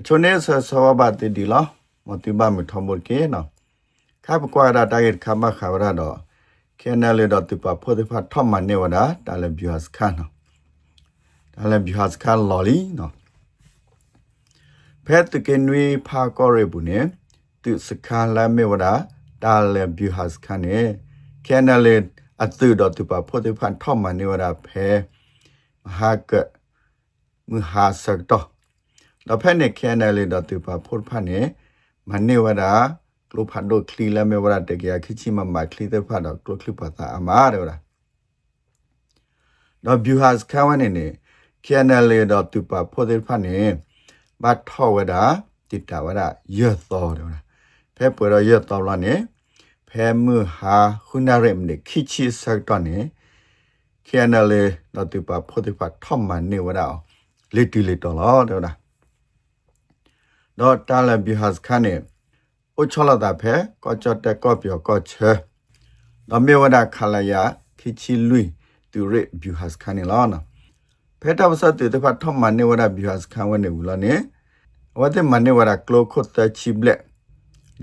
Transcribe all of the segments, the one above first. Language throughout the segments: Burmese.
အချိုနေဆဆောဘာတိဒီလာမတိဘာမထမကေနော်ခပ်ကွာရတာရခမခါရတော့ခဲနယ်လေတော့တိပဖို့တိဖတ်ထမနေဝဒါတာလည်းဘီဟတ်ခါနော်တာလည်းဘီဟတ်ခါလော်လီနော်ဖက်တကနွေဖာကောရဘူးနေသူစခါလာမေဝဒါတာလည်းဘီဟတ်ခါနေခဲနယ်လေအတူတော့တိပဖို့တိဖတ်ထမနေဝဒါဖဲမဟာကမဟာစတော့ တော့ဖက်နေခဲနယ်လေတော့တိပဖို့ဖတ်နေမနေဝဒါကလုဖတ်တော့ခလီလာမေဝဒါတကယ်ခိချိမမခလီတဲ့ဖတ်တော့ကလုခလီပတာအမားတယ်ဝဒါတော့ဘီဟတ်ခါဝနေနေခဲနယ်လေတော့တိပဖို့တိဖတ်နေဘတ်ထောဝဒါတိတာဝဒါရသောတယ်ဝဒါဖဲပွေတော့ရသောလာနေဖဲမှုဟာခုနာရမ်နေခိချိဆက်တော့နေခဲနယ်လေတော့တိပဖို့တိဖတ်ထမနေဝဒါလေတီလေတော်လာတယ်ဝဒါ တော့တာလဘီဟတ်ခါနေအိုချလာတာဖဲကောချတ်တက်ကောပြောကောချေတော့မေဝဒခလာယာခိချီလူတူရဘီဟတ်ခါနေလာနာဖဲတာပစတ်တေတဖတ်ထမနေဝဒဘီဟတ်ခါဝနေဘူးလားနေဝတ်မနေဝဒကလိုခုတ်တချိဘလက်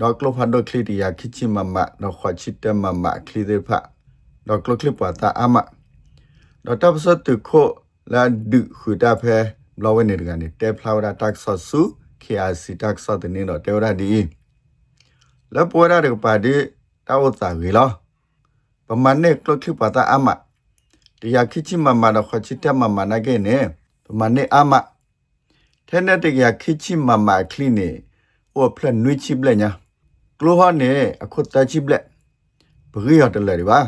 တော့ကလိုဖတ်တော့ခလီတီယာခိချီမမတော့ခွချစ်တမမခလီဒေဖာတော့ကလိုကလစ်ပါတာအမတော့တပစတ်တခိုလာဒုခူတာဖဲဘလဝနေကနေတေဖလာဝဒတက်ဆော့ဆူ KRC တက်ဆော့တဲ့နေတော့တေဝရဒီလပေါ်ရတဲ့ပါဒီတောက်တာဝေလောပမနဲ့ကလခိပတာအမတရားခိချိမမတော့ခချစ်တမမနာကေနေပမနဲ့အမထဲနဲ့တကရခိချိမမခလီနေဟိုဖလက်နွိချိပလက်ညာကလိုဟာနေအခုတချိပလက်ဘဂီရတလဲဒီပါ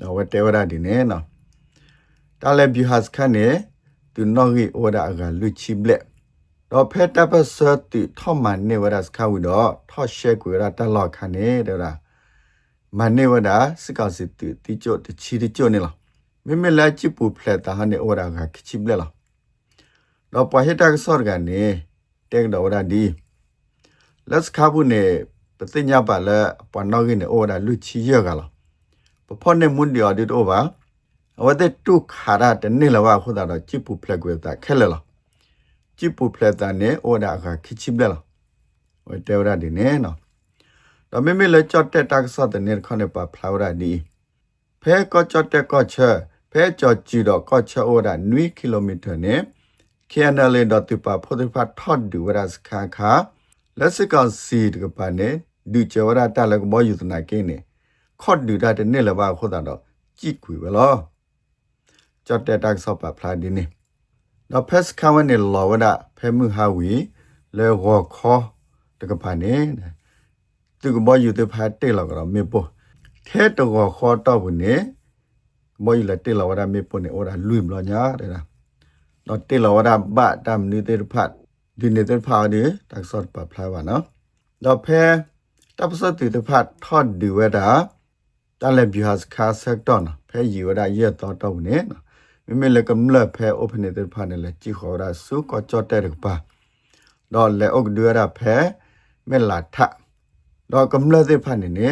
တော့ဝတဲဝရဒီနေနော်တာလည်းဘီဟတ်ခနဲ့သူနော်ဂီအိုဒါကလူချိပလက် တော့ဖက်တပ်ပစတိထောမန်နေဝရစခဝီတော့ထောရှဲကွေရတလော့ခနေတယ်လားမနေဝဒစကောစစ်တိတိကျတချီတိကျနေလားမမေလာချိပူဖလက်တာဟနေဝရကခချိပလက်လားတော့ပဟက်တက်ဆော့ကနေတက်တော့ဝရဒီလက်စခဘူးနေပတိညာပါလဲပနောကင်းနေဝရလူချီရကလားပဖောနေမွန်ဒီအော်ဒီတော့ပါဝတဲ့တုခါရတနေလဝခုတာတော့ချိပူဖလက်ကွေတာခဲလဲလား จิปูเพลตาเนโอดาคาคิชิเบลล่ะโอเตวราดิเนเนาะดอเมเมเลจอดเตตักซอตเนคอนเนปาพลาวราดีเพก็จอดเตก็เชเพจอดจีดอก็เชโอดานุยกิโลเมตรเนเคนาเลดอติปาโพธิพัททอดดูวราสคาคาและสกอซีดกปาเนดูเจวราตาลกบอยู่ตนาเกเนคอดดูได้เนละว่าโคตาด တော့ဖက်စခဝနေလောဝဒဖဲမှုဟာဝီလေဝခောတကပါနေသူကဘောယူတဲ့ဖတ်တေလောကတော့မေပေါ်ထဲတော့ခောတော့ဘူးနေဘောယူလက်တေလောဝဒမေပေါ်နေဩဒါလွိမလို့ညာတဲ့လားတော့တေလောဝဒဘတမ်နေတဲ့ဖတ်ဒီနေတဲ့ဖတ်ဒီတက်ဆော့ပပလာဝနော်တော့ဖဲတပ်စတိတဲ့ဖတ်ထော့ဒီဝဒါတလည်းဘီဟတ်ခါဆက်တော့ဖဲယူဝဒရက်တော့တော့နေနော် မိမိလကမလဖဲ open တဲ့ဖာနေလေကြည့်ခေါ်ရာစုကကြော့တဲ့ပါတော့လေအုတ်ဒွရဖဲမဲလာထတော့ကမလတဲ့ဖာနေနေ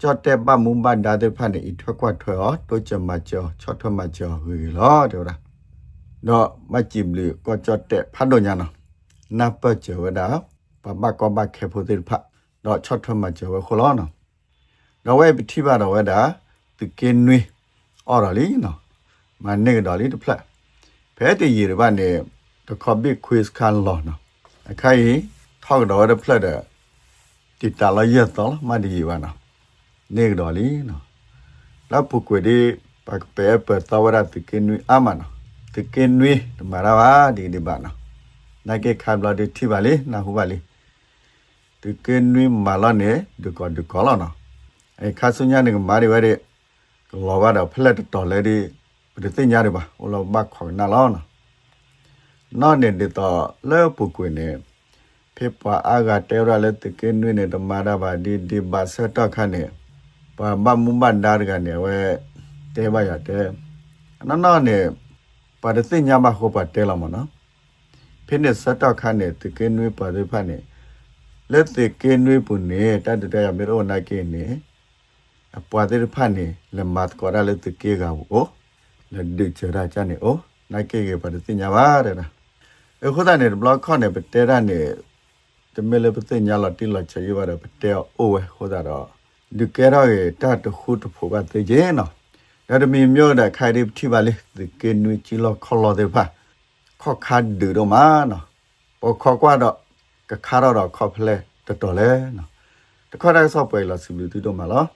ကြော့တဲ့ပမုံဘာဒါတဲ့ဖာနေဤထွက်ကွက်ထွဲောတိုချမကျော်ချော့ထွမကျော်ဟီလောတဲ့လားတော့မကြည့်လေကကြော့တဲ့ဖတ်တော့ညာနော်နပ်ပကျော်ဒါပပကဘခဲဖို့တဲ့ဖာတော့ချော့ထွမကျော်ခလောနော်တော့ဝဲပတိပါတော့ဝဲဒါတကင်းနွေအော်ရလီနော် မနေကတော်လေးတစ်ဖက်ဖဲတည်ရပါနဲ့တခဘစ်ခွေးခန်လောနော်အခိုင်ထောက်တော်တစ်ဖက်တဲ့တိတလာရတော့မဒီပါနော်နေကတော်လေးနော်လာပုကွေဒီပတ်ပဲပတဝရတကင်းနွေအမနော်တကင်းနွေတမရပါဒီဒီပါနော်နိုင်ကေခံဘလာဒီထိပါလေနာဟုပါလေတကင်းနွေမာလာနေဒကောဒကောလာနော်အဲခါဆုညာနေမာရီဝရဲလောဘာတော့ဖလက်တော်လေဒီ ပဒသိညာရပါဟိုလောဘခေါနာလောနာနော်နေတတော့လဲပုကွေနေဖေပါအာဂတဲရလက်တကင်းနွေနေတမာရပါဒီဒီဘာဆတ်တော့ခနဲ့ပါမမုမန်ဒါရကနေဝဲတဲပါရတဲ့နော်နော်နေပဒသိညာမဟိုပါတဲလာမနော်ဖိနေဆတ်တော့ခနဲ့တကင်းနွေပါဒီဖာနေလက်တကင်းနွေ ပုနေတတ်တဲ့ရမေရောနာကေနေအပွားတဲ့ဖာနေလမတ်ကောရလက်တကေကဘူးလက်ဒချရာချနေအိုနိုင်ကေကေပါတင်ညာပါတဲ့လားအခုတည်းနေဘလော့ခေါနေပတဲရနေတမဲလေပတဲ့ညာလာတိလာချေရပါတော့ပတဲအိုဝဲဟိုတာတော့ဒီကဲတော့တတ်ခုတဖို့ကတဲ့ကျင်းနော်ဒါတမီမျိုးတဲ့ခိုင်ဒီထိပါလေဒီကင်းနွေချီလောခေါ်လို့တဲ့ဖာခေါ်ခါဒူတော့မာနော်ပေါ်ခေါ်ကွာတော့ကခါတော့ခေါ်ဖလဲတော်တော်လဲနော်တခါတည်းဆော့ပွဲလာစီလူတူတော့မှာလား